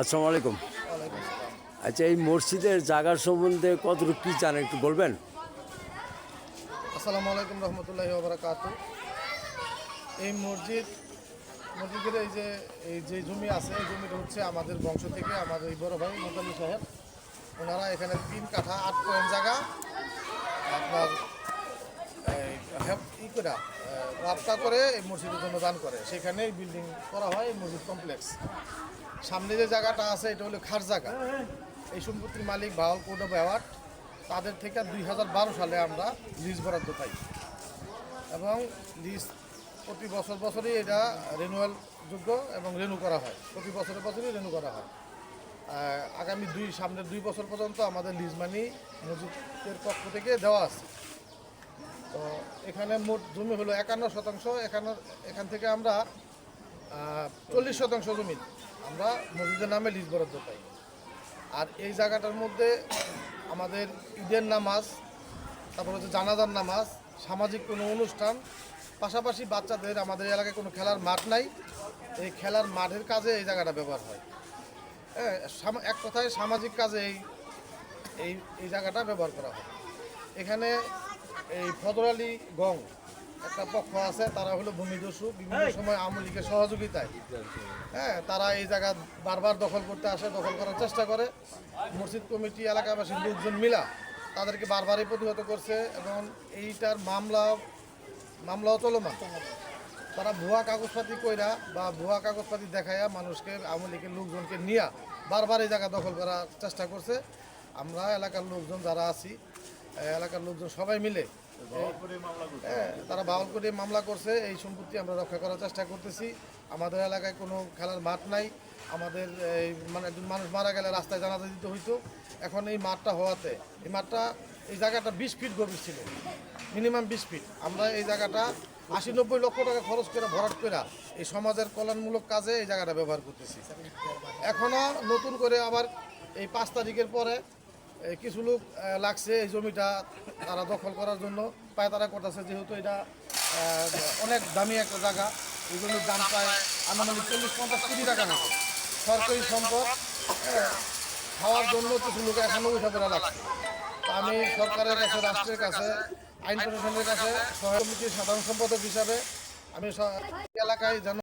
আসসালামু আলাইকুম। আচ্ছা এই মসজিদের জায়গা সম্বন্ধে কতটুকু কী জানেন একটু বলবেন? আসসালামু আলাইকুম রহমতুল্লাহ ওবরাকাত এই মসজিদ, মসজিদের এই যে এই যে জমি আছে, এই জমিটা হচ্ছে আমাদের বংশ থেকে, আমাদের বড় ভাই মোতালি সাহেব ওনারা এখানে তিন কাঠা, আট পয়েন্ট জায়গা করে রাস্তা করে এই মসজিদের জন্য দান করে। সেখানে এই বিল্ডিং করা হয়, এই মসজিদ কমপ্লেক্স সামনে যে জায়গাটা আছে, এটা হলো খার জায়গা। এই সম্পত্তির মালিক বাউল কোড অ্যাওয়ার্ড। তাদের থেকে দুই হাজার বারো সালে আমরা লিজ বরাদ্দ পাই। এবং লিজ প্রতি বছর বছরই এটা রেনুয়াল যোগ্য এবং রেনু করা হয়। প্রতি বছরে বছরই রেনু করা হয়। আগামী দুই, সামনের দুই বছর পর্যন্ত আমাদের লিজ মানি মসজিদের পক্ষ থেকে দেওয়া আছে। তো এখানে মোট জমি হলো একান্ন শতাংশ। এখানে এখান থেকে আমরা চল্লিশ শতাংশ জমি আমরা মসজিদের নামে লিজ বরাদ্দ পাই। আর এই জায়গাটার মধ্যে আমাদের ঈদের নামাজ, তারপর হচ্ছে জানাজার নামাজ, সামাজিক কোনো অনুষ্ঠান, পাশাপাশি বাচ্চাদের আমাদের এলাকায় কোনো খেলার মাঠ নাই। এই খেলার মাঠের কাজে এই জায়গাটা ব্যবহার হয়। হ্যাঁ এক কথায় সামাজিক কাজে এই এই জায়গাটা ব্যবহার করা হয়। এখানে এই ফদর আলী গং একটা পক্ষ আছে তারা হলো ভূমিদস্যু বিভিন্ন সময় আওয়ামী লীগের সহযোগিতায়। হ্যাঁ তারা এই জায়গা বারবার দখল করতে আসে দখল করার চেষ্টা করে। মসজিদ কমিটি এলাকাবাসীর লোকজন মিলা তাদেরকে বারবারই প্রতিহত করছে এবং এইটার মামলা মামলাও চলমান। তারা ভুয়া কাগজপাতি কইরা বা ভুয়া কাগজপাতি দেখাইয়া মানুষকে আওয়ামী লীগের লোকজনকে নিয়া বারবার এই জায়গা দখল করার চেষ্টা করছে। আমরা এলাকার লোকজন যারা আছি এলাকার লোকজন সবাই মিলে হ্যাঁ, তারা বাউল করে মামলা করছে। এই সম্পত্তি আমরা রক্ষা করার চেষ্টা করতেছি। আমাদের এলাকায় কোনো খেলার মাঠ নাই। আমাদের এই মানে একজন মানুষ মারা গেলে রাস্তায় জানাজা দিতে হইতো। এখন এই মাঠটা হওয়াতে এই মাঠটা এই জায়গাটা বিশ ফিট গভীর ছিল। মিনিমাম বিশ ফিট। আমরা এই জায়গাটা আশি নব্বই লক্ষ টাকা খরচ করে ভরাট করে এই সমাজের কল্যাণমূলক কাজে এই জায়গাটা ব্যবহার করতেছি। এখনও নতুন করে আবার এই পাঁচ তারিখের পরে কিছু লোক লাগছে এই জমিটা তারা দখল করার জন্য। পায়তারা করতেছে যেহেতু এটা অনেক দামি একটা জায়গা। এই জমির দাম প্রায় আনুমানিক চল্লিশ পঞ্চাশ কোটি টাকা মতো। সরকারি সম্পদ হ্যাঁ, খাওয়ার জন্য কিছু লোক এখনও উঠে পড়া লাগছে। আমি সরকারের কাছে রাষ্ট্রের কাছে আইন প্রশাসনের কাছে কমিটির সাধারণ সম্পাদক হিসাবে আমি এলাকায় যেন